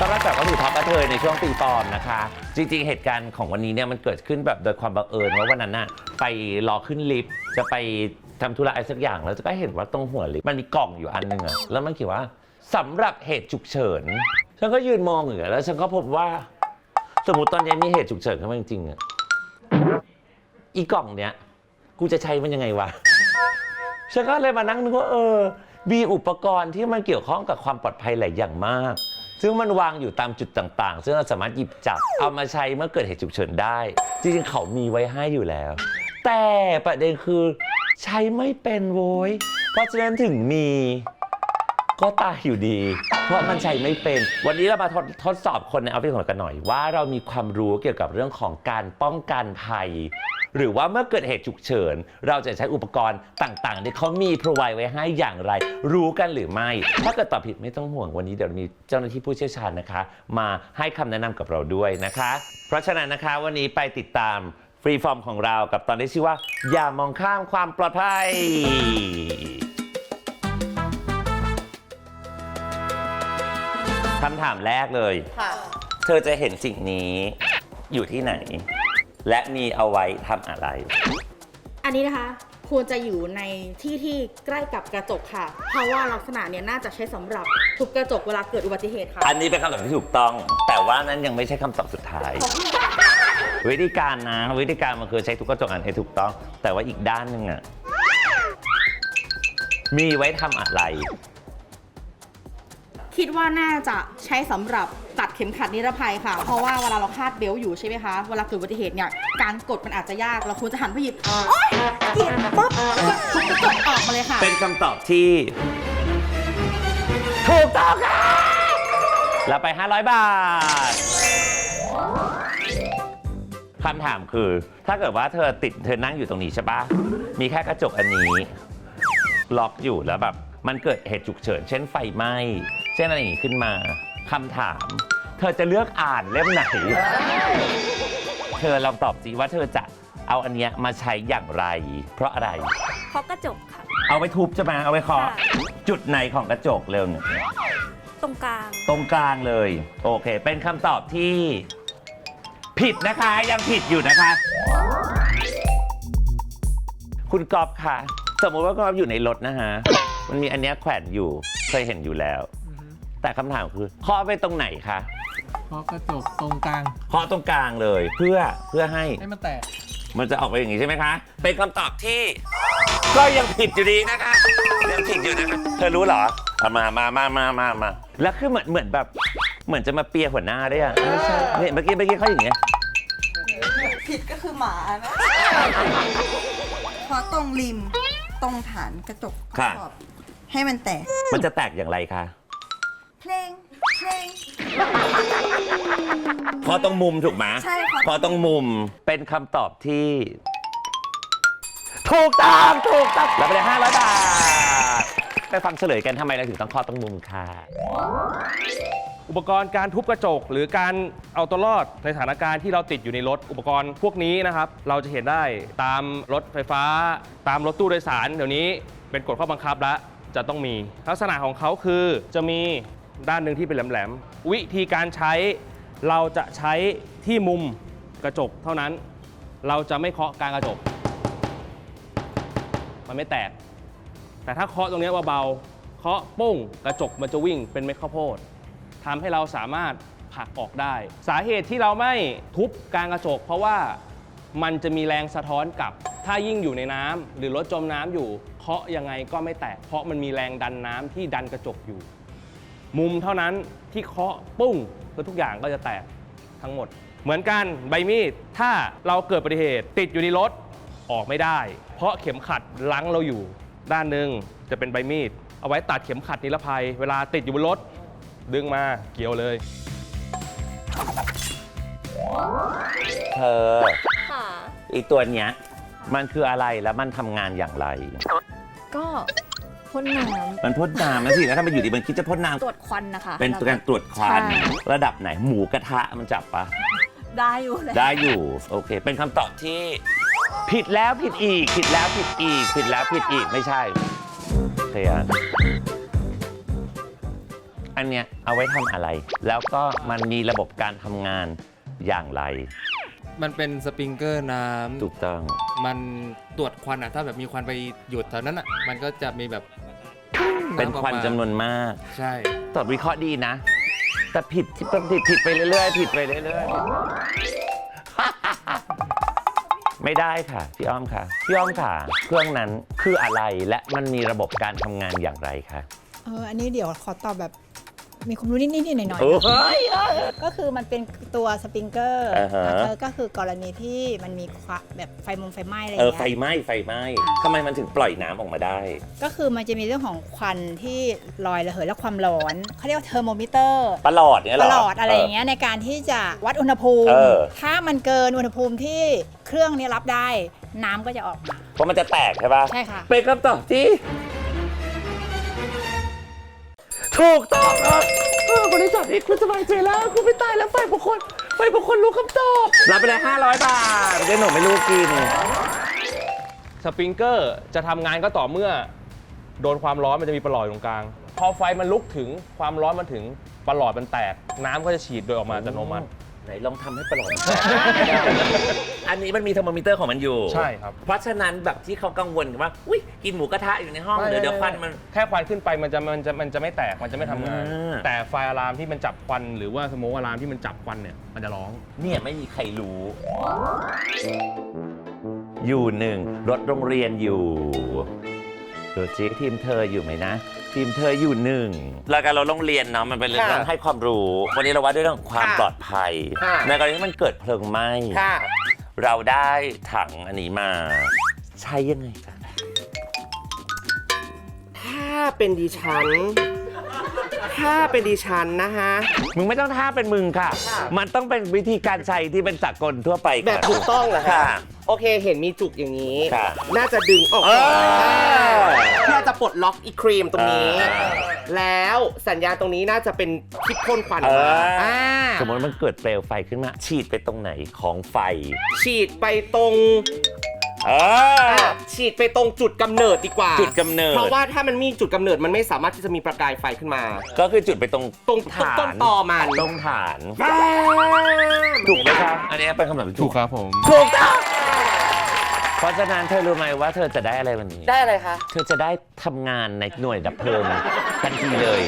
ต้อนรับกลับเข้าสู่ท็อปกระเทยในช่วงตีปอมนะคะ จริงๆ เหตุการณ์ของวันนี้เนี่ยมันเกิดขึ้นแบบโดยความบังเอิญว่าวันนั้นน่ะไปรอขึ้นลิฟต์จะไปทำธุระอะไรสักอย่างแล้วก็เห็นว่าตรงหัวลิฟต์มันมีกล่องอยู่อันหนึงอะแล้วมันเขียนว่าสำหรับเหตุฉุกเฉินฉันก็ยืนมองอยู่แล้วฉันก็พบว่า สมมติตอนนี้มีเหตุฉุกเฉินขึ้นมาจริงๆอะอีกล่องเนี้ยกูจะใช้มันยังไงวะ ฉันก็เลยมานั่งนึกว่าเออ มีอุปกรณ์ที่มันเกี่ยวข้องกับความปลอดภัยหลายอย่างมาก ซึ่งมันวางอยู่ตามจุดต่างๆ ซึ่งเราสามารถหยิบจับเอามาใช้เมื่อเกิดเหตุฉุกเฉินได้ จริงๆ เขามีไว้ให้อยู่แล้ว แต่ประเด็นคือใช้ไม่เป็นโว้ย เพราะฉะนั้นถึงมี ก็ตายอยู่ดี เพราะมันใช้ไม่เป็น วันนี้เรามาทดทดสอบคนในออฟฟิศของเรากันหน่อยว่าเรามีความรู้เกี่ยวกับเรื่องของการป้องกันภัย หรือว่าเมื่อเกิดเหตุฉุกเฉิน เราจะใช้อุปกรณ์ต่างๆ ที่เขามีพรไวไว้ให้อย่างไร รู้กันหรือไม่ ถ้าเกิดตอบผิดไม่ต้องห่วงวันนี้เดี๋ยวมีเจ้าหน้าที่ผู้เชี่ยวชาญนะคะ มาให้คำแนะนำกับเราด้วยนะคะ เพราะฉะนั้นนะคะวันนี้ไปติดตามฟรีฟอร์มของเรากับตอนที่ชื่อว่า อย่ามองข้ามความปลอดภัย คำถามแรกเลยค่ะเธอจะเห็นสิ่งนี้อยู่ที่ไหน และมีเอาไว้ทำอะไร อันนี้นะคะ ควรจะอยู่ในที่ที่ใกล้กับกระจกค่ะ เพราะว่าลักษณะเนี้ยน่าจะใช้สำหรับทุบกระจกเวลาเกิดอุบัติเหตุค่ะ อันนี้เป็นคำตอบที่ถูกต้อง แต่ว่านั้นยังไม่ใช่คำตอบสุดท้าย วิธีการนะ วิธีการมันคือใช้ทุกกระจกอันให้ถูกต้อง แต่ว่าอีกด้านหนึ่งอะมีไว้ทำอะไร คิดว่าน่าจะใช้สำหรับตัดเข็มขัดนิรภัยค่ะ เพราะว่าเวลาเราคาดเบลต์อยู่ใช่ไหมคะ เวลาเกิดอุบัติเหตุเนี่ย การกดมันอาจจะยาก เราควรจะหันไปหยิบโอ๊ยหยิบปุ๊บทุบกระจกออกมาเลยค่ะ เป็นคำตอบที่ถูกต้องค่ะแล้วไป 500 บาทคำถามคือ ถ้าเกิดว่าเธอติดเธอนั่งอยู่ตรงนี้ใช่ปะมีแค่กระจกอันนี้ ล็อกอยู่แล้วแบบ มันเกิดเหตุฉุกเฉิน เช่นไฟไหม้ เช่นอะไรอย่างนี้ขึ้นมาคำถาม เธอจะเลือกอ่านเล่มไหน เธอลองตอบสิว่าเธอจะเอาอันเนี้ยมาใช้อย่างไร เพราะอะไรเคาะกระจกค่ะ เอาไปทุบใช่ไหมเอาไปเคาะค่ะ จุดไหนของกระจกเร็วหนึ่งตรงกลาง ตรงกลางเลย โอเค เป็นคำตอบที่ ผิดนะคะยังผิดอยู่นะคะ คุณกอบค่ะ สมมติว่ากอบอยู่ในรถนะฮะ มันมีอันเนี้ยแขวนอยู่เคยเห็นอยู่แล้ว แต่คำถามคือเคาะไปตรงไหนคะเพราะกระจกตรงกลางเคาะตรงกลางเลยเพื่อเพื่อให้ให้มันแตก มันจะออกไปอย่างนี้ใช่ไหมคะ เป็นคำตอบที่ ก็ยังผิดอยู่ดีนะคะยังผิดอยู่นะคะเธอรู้เหรอเอามามามามามามาแล้วคือเหมือนเหมือนแบบเหมือนจะมาเปียหัวหน้าด้วยอะไม่ใช่เนี่ยเมื่อกี้เมื่อกี้เขาอย่างเงี้ย ผิดก็คือหมานะเพราะตรงริมตรงฐานกระจกค่ะ ขอบให้มันแตกมันจะแตกอย่างไรคะ เพลงเพลงเพราะตรงมุมถูกไหมใช่ค่ะเพราะตรงมุมเป็นคำตอบที่ ถูกต้องถูกต้องรับไปเลยห้าร้อยบาท ไปฟังเฉลยกันทำไมเราถึงต้องเคาะตรงมุมค่ะ อุปกรณ์การทุบกระจก หรือการเอาตัวรอดในสถานการณ์ที่เราติดอยู่ในรถอุปกรณ์พวกนี้นะครับ เราจะเห็นได้ตามรถไฟฟ้า ตามรถตู้โดยสาร เดี๋ยวนี้เป็นกฎข้อบังคับแล้วจะต้องมี ลักษณะของเขาคือจะมี ด้านหนึ่งที่เป็นแหลมๆ วิธีการใช้เราจะใช้ที่มุมกระจกเท่านั้น เราจะไม่เคาะกลางกระจก มันไม่แตก แต่ถ้าเคาะตรงนี้ยเบาๆเคาะปุ้งกระจกมันจะวิ่งเป็นเม็ดข้าวโพดทำให้เราสามารถผลักออกได้ สาเหตุที่เราไม่ทุบกลางกระจก เพราะว่ามันจะมีแรงสะท้อนกลับ ถ้ายิ่งอยู่ในน้ำหรือรถจมน้ำอยู่เคาะยังไงก็ไม่แตกเพราะมันมีแรงดันน้ำที่ดันกระจกอยู่ มุมเท่านั้นที่เคาะปุ้งแล้วทุกอย่างก็จะแตกทั้งหมด เหมือนกันใบมีดถ้าเราเกิดอุบัติเหตุติดอยู่ในรถออกไม่ได้ เพราะเข็มขัดลังเราอยู่ ด้านหนึ่งจะเป็นใบมีด เอาไว้ตัดเข็มขัดนิรภัย เวลาติดอยู่บนรถ ดึงมาเกี่ยวเลย เธอค่ะอีตัวเนี้ยมันคืออะไรแล้วมันทำงานอย่างไร ก็ พ่นน้มันพ่นน้ำนะสิแล้วถ้ามันอยู่ดีมันคิดจะพ่นน้ำตรวจควันนะคะำเป็นการตรวจควันใช่ระดับไหนหมูกระทะมันจับปะ ได้อยู่เลยได้อยู่ โอเค เป็นคำตอบที่ ผิดแล้วผิดอีก ผิดแล้วผิดอีก ผิดแล้วผิดอีกไม่ใช่เคลียร์อันเนี้ยเอาไว้ทำอะไร แล้วก็มันมีระบบการทำงานอย่างไร มันเป็นสปริงเกอร์น้ำถูกต้อง มันตรวจควันอะ ถ้าแบบมีควันไปหยุดแถวนั้นอะ มันก็จะมีแบบ เป็นควันจำนวนมาก ใช่ ตอบวิเคราะห์ดีนะ แต่ผิดที่ผิดผิดไปเรื่อยๆ ผิดไปเรื่อยๆ ไม่ได้ค่ะ พี่อ้อมค่ะ พี่อ้อมค่ะ เครื่องนั้นคืออะไรและมันมีระบบการทำงานอย่างไรคะ เออ อันนี้เดี๋ยวขอตอบแบบ มีความรู้นิดๆหน่อยโอ้ยๆก็คือมันเป็นตัวสปริงเกอร์อ่าฮะ เออก็คือกรณีที่มันมีควะแบบไฟมงไฟไหม้อะไรเออเงี้ไฟยไหม้ไฟไหม้ทำไมมันถึงปล่อยน้ำออกมาได้ ก็คือมันจะมีเรื่องของควันที่ลอยระเหยและความร้อนเขาเรียกว่าเทอร์โมมิเตอร์ประหลอดเนี่ยเหรปอระหลอดอะไรอย่างเงี้ยในการที่จะวัดอุณหภูมิ เออ ถ้ามันเกินอุณหภูมิที่เครื่องนี้รับได้ น้ำก็จะออกมาเพราะมันจะแตกใช่ปะใช่ค่ะ เป็นคำตอบที่ ถูกต้องครับเออคนที่ตอบนี้คุณสบายใจแล้ว คุณไม่ตายแล้วไฟบุคคลไฟบุคคลรู้คำตอบ รับไปเลย 500 บาทเดี๋ยวหนูไม่รู้กิน สปริงเกอร์จะทำงานก็ต่อเมื่อ โดนความร้อนมันจะมีประหลอดอยู่ตรงกลาง พอไฟมันลุกถึงความร้อนมันถึงประหลอดมันแตก น้ำก็จะฉีดโดยออกมาอัตโนมัติ ไหนลองทำให้ประหลอดแตกอันนี้มันมีเทอร์โมมิเตอร์ของมันอยู่ใช่ครับ เพราะฉะนั้นแบบที่เขากังวลกันว่า อุ้ยกินหมูกระทะอยู่ในห้องเดี๋ยวเดี๋ยวควันมัน แค่ควันขึ้นไปมันจะมันจะมันจะไม่แตกมันจะไม่ทำงาน อ่า แต่ไฟอะลามที่มันจับควันหรือว่าสโมกอะลามที่มันจับควันเนี่ยมันจะร้อง เนี่ยไม่มีใครรู้ อยู่หนึ่งรถโรงเรียนอยู่ ดูจิทีมเธออยู่ไหมนะ ทีมเธออยู่หนึ่งรายการรถโรงเรียนเนาะมันเป็นเรื่องค่ะให้ความรู้ วันนี้เราว่าด้วยเรื่องของความค่ะปลอดภัย ค่ะ ในกรณีที่มันเกิดเพลิงไหม้ค่ะ เราได้ถังอันนี้มา ใช้ยังไงจ๊ะถ้าเป็นดิฉัน ถ้าเป็นดิฉันนะคะ มึงไม่ต้องท่าเป็นมึงค่ะ ค่ะ มันต้องเป็นวิธีการใช้ที่เป็นสากลทั่วไปแบบถูกต้องเหรอค่ะคะ โอเคเห็นมีจุกอย่างนี้ค่ะน่าจะดึงออกเออเพื่อจะปลดล็อกอีครีมตรงนี้ เออแล้วสัญญาณตรงนี้น่าจะเป็นคิดพ่นควันอเออกมาออ่าสมมติมันเกิดเปลวไฟขึ้นมา ฉีดไปตรงไหนของไฟ ฉีดไปตรงเออ อะฉีดไปตรงจุดกำเนิดดีกว่าจุดกำเนิด เพราะว่าถ้ามันมีจุดกำเนิดมันไม่สามารถที่จะมีประกายไฟขึ้นมา ก็คือจุดไปตรงตรงฐานต้นตอมัน ตรงฐานบ้าถูกไหมครับ อันนี้เป็นคำตอบที่ถูกครับผม ถูกต้อง เพราะฉะนั้นเธอรู้ไหมว่าเธอจะได้อะไรวันนี้ ได้อะไรคะ เธอจะได้ทำงานในหน่วยดับเพลิงทันทีเลย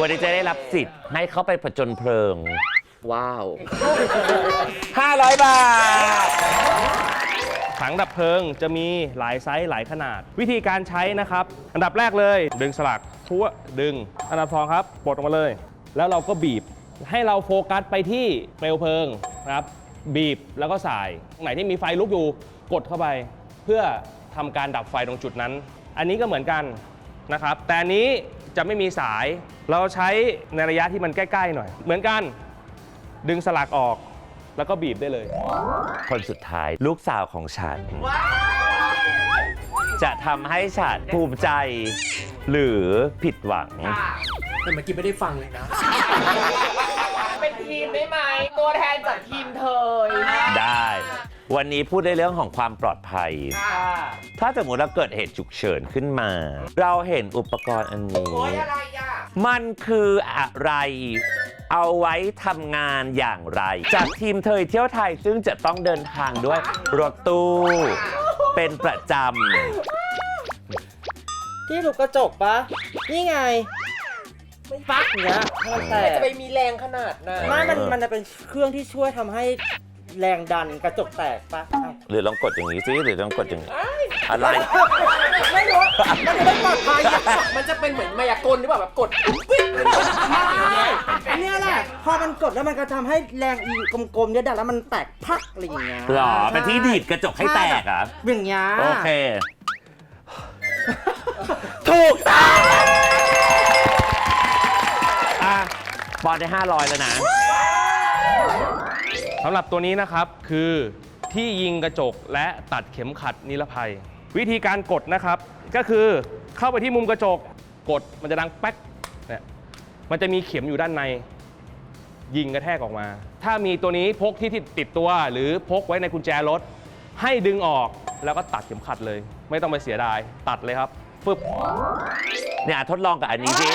วันนี้จะได้รับสิทธิ์ให้เข้าไปผจญเพลิง ว้าว 500 บาท ถังดับเพลิงจะมีหลายไซส์หลายขนาด วิธีการใช้นะครับ อันดับแรกเลย ดึงสลักทั่วดึง อันดับสองครับปลดออกมาเลย แล้วเราก็บีบให้เราโฟกัสไปที่เปลวเพลิงนะครับ บีบแล้วก็สาย ไหนที่มีไฟลุกอยู่กดเข้าไป เพื่อทำการดับไฟตรงจุดนั้น อันนี้ก็เหมือนกันนะครับ แต่อันนี้จะไม่มีสาย เราใช้ในระยะที่มันใกล้ ๆ หน่อย เหมือนกัน ดึงสลักออก แล้วก็บีบได้เลย คนสุดท้ายลูกสาวของฉัน จะทำให้ฉันภูมิใจ หรือผิดหวัง แต่เมื่อกี้ไม่ได้ฟังเลยนะ เป็นทีมได้ไหม ตัวแทนจากทีมเธอได้ วันนี้พูดในเรื่องของความปลอดภัย ถ้าสมมติเราเกิดเหตุฉุกเฉินขึ้นมา เราเห็นอุปกรณ์อันนี้โอ้ยอะไรอะมันคืออะไร เอาไว้ทำงานอย่างไร จากทีมเทยเที่ยวไทยซึ่งจะต้องเดินทางด้วยรถตู้ เป็นประจที่ถูกกระจกปะนี่ไงปักเนี้ยมันแตกจะไปมีแรงขนาดนั้นไม่มันมันจะเป็นเครื่องที่ช่วยทำให้ แรงดันกระจกแตกปะอ้าวำหรือลองกดอย่างนี้สิหรือลองกดอย่างนี้อะไร ไม่รู้มันจะไม่ปลอดภัยอะมันจะเป็นเหมือนมายากลหรือเปล่าแบบกดปิ๊บเนี่ยแหละ พอมันกดแล้วมันก็ทำให้แรงอีกลมๆเนี่ยดันแล้วมันแตกพักอะไรอย่างเงี้ยหรอเป็นที่ดีดกระจกให้แตกเหรอะ อย่างเงี้ย โอเค ถูกต้องอะบอลได้ 500 แล้วนะ สำหรับตัวนี้นะครับคือที่ยิงกระจกและตัดเข็มขัดนิรภัย วิธีการกดนะครับ ก็คือเข้าไปที่มุมกระจกกดมันจะดังแป๊กเนี่ยมันจะมีเข็มอยู่ด้านใน ยิงกระแทกออกมา ถ้ามีตัวนี้พกที่ติดตัวหรือพกไว้ในกุญแจรถ ให้ดึงออกแล้วก็ตัดเข็มขัดเลย ไม่ต้องไปเสียดายตัดเลยครับฟึบเนี่ยทดลองกับอันนี้สิ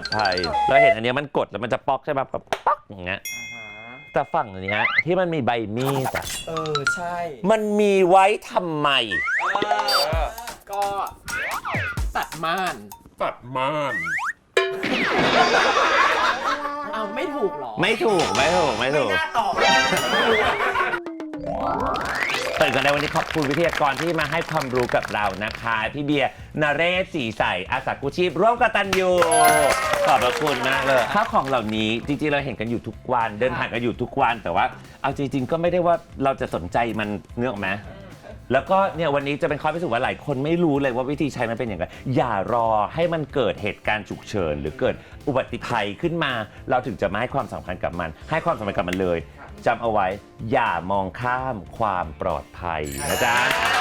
อดภัยเราเห็นอันเนี้ยมันกดแล้วมันจะป๊อกใช่ป่ะแบบป๊อกอย่างเงี้ยแต่ฝั่งเนี้ยที่มันมีใบมีดอะเออ ใช่ มันมีไว้ทำไม ก็ตัดม่าน ตัดม่านเอาไม่ถูกหรอ ไม่ถูกไม่ถูกไม่ถูกน่าตอบ ตื่นกันในวันนี้ขอบคุณวิทยากรที่มาให้ความรู้กับเรานะคะ พี่เบียร์นาเรศสีใสอาสากุชีพ ร่วมกับตันยูขอบพระคุณมากเลยข้าวของเหล่านี้จริงๆเราเห็นกันอยู่ทุกวัน เดินผ่านกันอยู่ทุกวันแต่ว่า เอาจริง ๆ ก็ไม่ได้ว่าเราจะสนใจมันเนื้อออกไหมแล้วก็เนี่ยวันนี้จะเป็นข้อพิสูจน์ว่าหลายคนไม่รู้เลยว่าวิธีใช้มันเป็นอย่างไรอย่ารอให้มันเกิดเหตุการณ์ฉุกเฉิน หรือเกิดอุบัติภัยขึ้นมา เราถึงจะมาให้ความสำคัญกับมัน ให้ความสำคัญกับมันเลย จำเอาไว้อย่ามองข้ามความปลอดภัยนะจ๊ะ